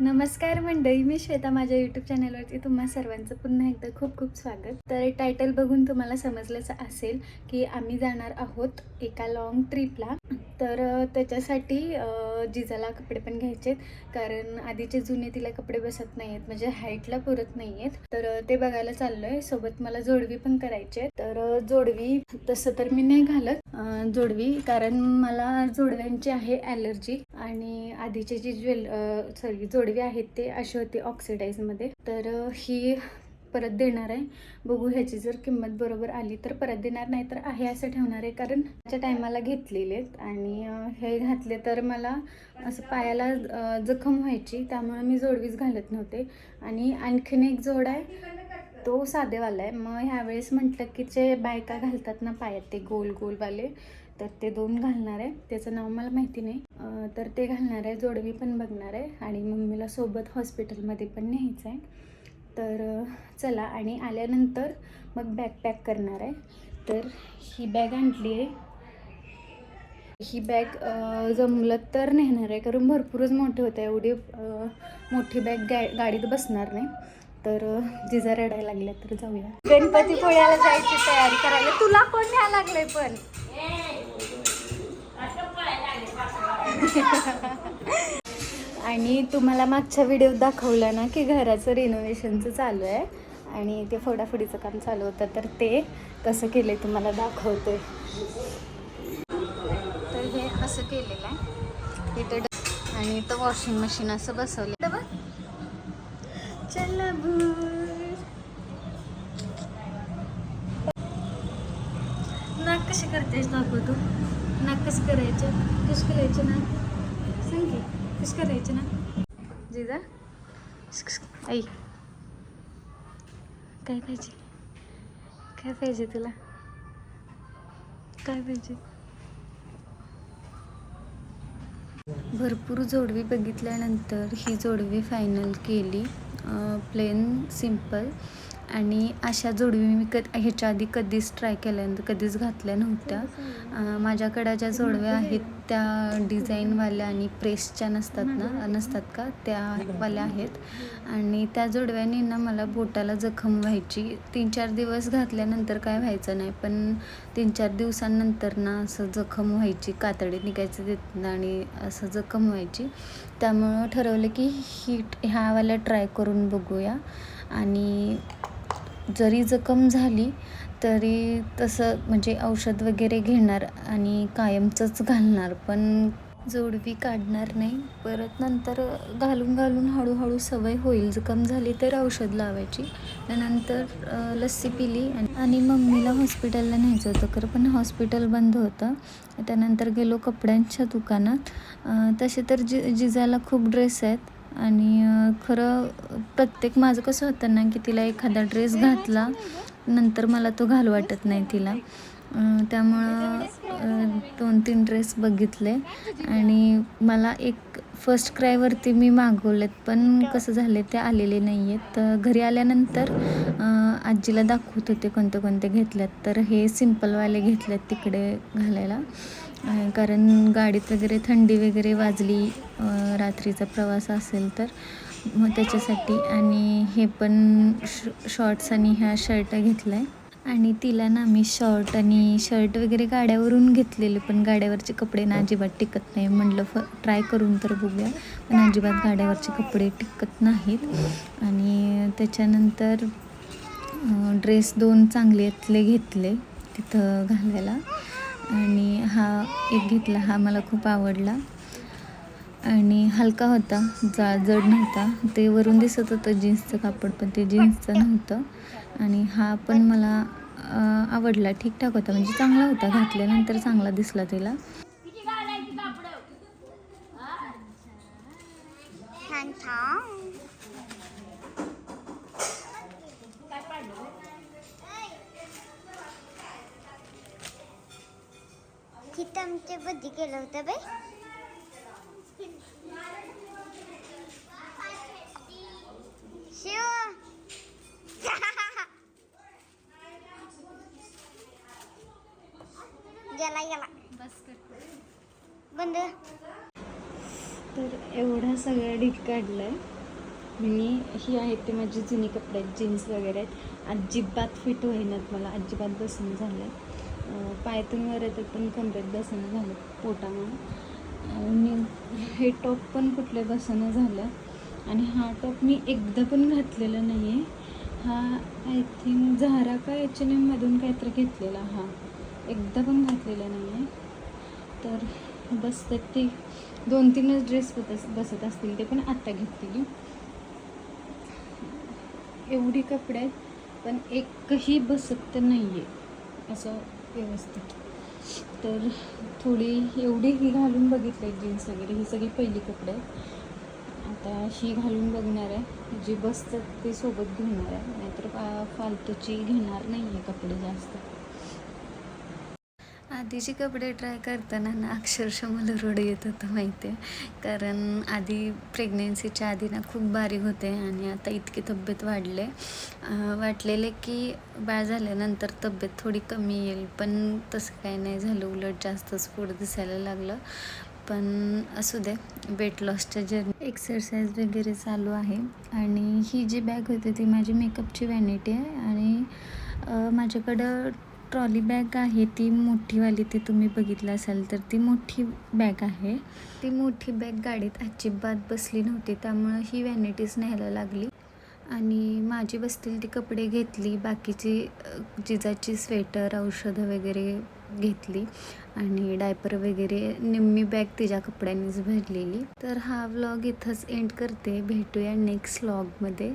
नमस्कार मंडळी मी श्वेता माझ्या यूट्यूब चॅनलवरती तुम्हा सर्वांचं पुन्हा एकदा खूप खूप स्वागत. तर टायटल बघून तुम्हाला समजलंच असेल की आम्ही जाणार आहोत एका लॉंग ट्रिपला तर त्याच्यासाठी जिजाला कपडे पण घ्यायचे कारण आधीचे जुने तिला कपडे बसत नाही आहेत म्हणजे हाईटला पुरत नाही आहेत तर ते बघायला चाललोय. सोबत मला जोडवी पण करायचे तर जोडवी तसं तर मी नाही घालत जोडवी कारण मला जोडव्यांची आहे ॲलर्जी आणि आधीचे जी ज्वेल सॉरी जोडवी आहेत ते अशी होती ऑक्सिडाईजमध्ये. तर ही परत देणार आहे. बघू ह्याची जर किंमत बरोबर आली तर परत देणार नाही तर आहे असं ठेवणार आहे कारण त्याच्या टायमाला घेतलेले आहेत. आणि हे घातले तर मला असं पायाला जखम व्हायची त्यामुळे मी जोडवीच घालत नव्हते. आणि आणखीन एक जोड आहे तो साधेवाला आहे. मग ह्यावेळेस म्हटलं की जे बायका घालतात ना पायात ते गोल गोलवाले तर ते दोन घालणार आहे. त्याचं नाव मला माहिती नाही. तर ते घालणार आहे. जोडवी पण बघणार आहे. आणि मम्मीला सोबत हॉस्पिटलमध्ये पण न्यायचं आहे. तर चला. आणि आल्यानंतर मग बॅग पॅक करणार आहे. तर ही बॅग आणली आहे. ही बॅग जमलं तर नेणार आहे. कारण भरपूरच मोठी होतं. एवढी मोठी बॅग गा गाडीत बसणार नाही. तर जिजा रडायला लागल्या तर जाऊया. गणपतीपुळ्याला जायची तयारी करायला. तुला कोण न्यायला लागलंय पण? आणि तुम्हाला मागच्या व्हिडिओत दाखवलं ना की घराचं रिनोव्हेशनचं चालू आहे. आणि ते फोडाफोडीचं काम चालू होतं तर ते कसं केलं तुम्हाला दाखवते. तर हे असं केलेलं आहे. इथं ड- आणि इथं वॉशिंग मशीन असं बसवलं बघ चला भूर. नाक कशी करतेस दाखव तू? नाक कसं करायचं? कसं करायचं ना? सांग की कसं करायचं ना? जिजा आई काय पाहिजे? काय पाहिजे तुला? काय पाहिजे? भरपूर जोडवी बघितल्यानंतर ही जोडवी फायनल केली. प्लेन सिंपल आणि अशा जोडवी मी क ह्याच्या आधी कधीच ट्राय केल्यानंतर कधीच घातल्या नव्हत्या. माझ्याकडं ज्या जोडव्या आहेत त्या डिझाईनवाल्या आणि प्रेसच्या नसतात ना नसतात का? त्यावाल्या आहेत. आणि त्या जोडव्याने ना मला बोटाला जखम व्हायची. तीन चार दिवस घातल्यानंतर काय व्हायचं नाही पण तीन चार दिवसांनंतर ना असं जखम व्हायची कातडी निघायचं देत आणि असं जखम व्हायची. त्यामुळं ठरवलं की हीट ह्यावाल्या ट्राय करून बघूया. आणि जरी जखम झाली तरी तसं म्हणजे औषध वगैरे घेणार आणि कायमचंच घालणार. पण जोडवी काढणार नाही. परत नंतर घालून घालून हळूहळू सवय होईल. जखम झाली तर औषध लावायची. त्यानंतर लस्सी पिली आणि- मम्मीला हॉस्पिटलला न्यायचं होतं. खरं पण हॉस्पिटल बंद होतं. त्यानंतर गेलो कपड्यांच्या दुकानात. तसे तर जि जिजाला खूप ड्रेस आहेत. आणि खरं प्रत्येक माझं कसं होतं ना की तिला एखादा ड्रेस घातला नंतर मला तो घाल वाटत नाही तिला. त्यामुळं दोन तीन ड्रेस बघितले. आणि मला एक फर्स्ट क्रायवरती मी मागवलेत पण कसं झाले ते आलेले नाही आहेत तर घरी आल्यानंतर आजीला दाखवत होते कोणते कोणते घेतल्यात. तर हे सिम्पलवाले घेतलेत तिकडे घालायला. कारण गाडीत वगैरे थंडी वगैरे वाजली रात्रीचा प्रवास असेल तर मग त्याच्यासाठी. आणि हे पण श शॉर्ट्स आणि ह्या शर्ट घेतला आहे आणि तिला ना मी शॉर्ट आणि शर्ट वगैरे गाड्यावरून घेतलेले पण गाड्यावरचे कपडे ना अजिबात टिकत नाही. म्हटलं फ ट्राय करून तर बघूया. पण अजिबात गाड्यावरचे कपडे टिकत नाहीत. आणि त्याच्यानंतर ड्रेस दोन चांगल्यातले घेतले तिथं घालायला. आणि हा एक घेतला हा मला खूप आवडला. आणि हलका होता जा जड नव्हता. ते वरून दिसत होतं जीन्सचं कापड पण ते जीन्सचं नव्हतं. आणि हा पण मला आवडला. ठीकठाक होता म्हणजे चांगला होता. घातल्यानंतर चांगला दिसला तिला. तिथं आमच्या बुद्धी केलं होतं बाई. शिव. गेला गेला. बंद. तर एवढा सगळा ढीक काढला आहे मी ही आहेत ते माझी जुनी कपडे आहेत जीन्स वगैरे आहेत. अजिबात फिट होईनात मला. अजिबात बसून झालं आहे पायतून वर येतात पण कमरेत बसणं झालं पोटामुळे. आणि हे टॉप पण कुठले बसणं झालं. आणि हा टॉप मी एकदा पण घातलेला नाही आहे हा आय थिंक झारा का H&M एच एन एममधून काहीतरी घेतलेला हा. एकदा पण घातलेला नाही आहे तर बसतात ते दोन तीनच ड्रेस बस बसत असतील ते पण आत्ता घेतलेली एवढी कपडे आहेत पण एकही बसत नाही आहे असं व्यवस्थित. तर थोडी एवढी ही घालून बघितले जीन्स वगैरे ही सगळी पहिली कपडे. आता ही घालून बघणार आहे. जी बसतात ते सोबत घेणार आहे. नाहीतर फा फालतूची घेणार नाही आहे कपडे जास्त. आधीचे कपडे ट्राय करताना ना अक्षरशः मला रोड येत होतं माहिती आहे कारण आधी प्रेग्नेन्सीच्या आधी ना खूप बारीक होते आणि आता इतकी तब्येत वाढले. वाटलेले की बाळ झाल्यानंतर तब्येत थोडी कमी येईल पण तसं काही नाही झालं. उलट जास्तच पोट दिसायला लागलं. पण असू दे वेट लॉसच्या जर्नी एक्सरसाइज वगैरे चालू आहे. आणि ही जी बॅग होती ती माझी मेकअपची वॅनिटी आहे. आणि माझ्याकडं ट्रॉली बॅग आहे ती मोठीवाली ती तुम्ही बघितलं असाल तर ती मोठी बॅग आहे. ती मोठी बॅग गाडीत अजिबात बसली नव्हती त्यामुळं ही व्हॅनिटीज न्यायला लागली. आणि माझी बसतील ती कपडे घेतली बाकीची जिजाची स्वेटर औषधं वगैरे घेतली आणि डायपर वगैरे निम्मी बॅग तिच्या कपड्यांनीच भरलेली. तर हा व्लॉग इथंच एंड करते. भेटूया नेक्स्ट व्लॉगमध्ये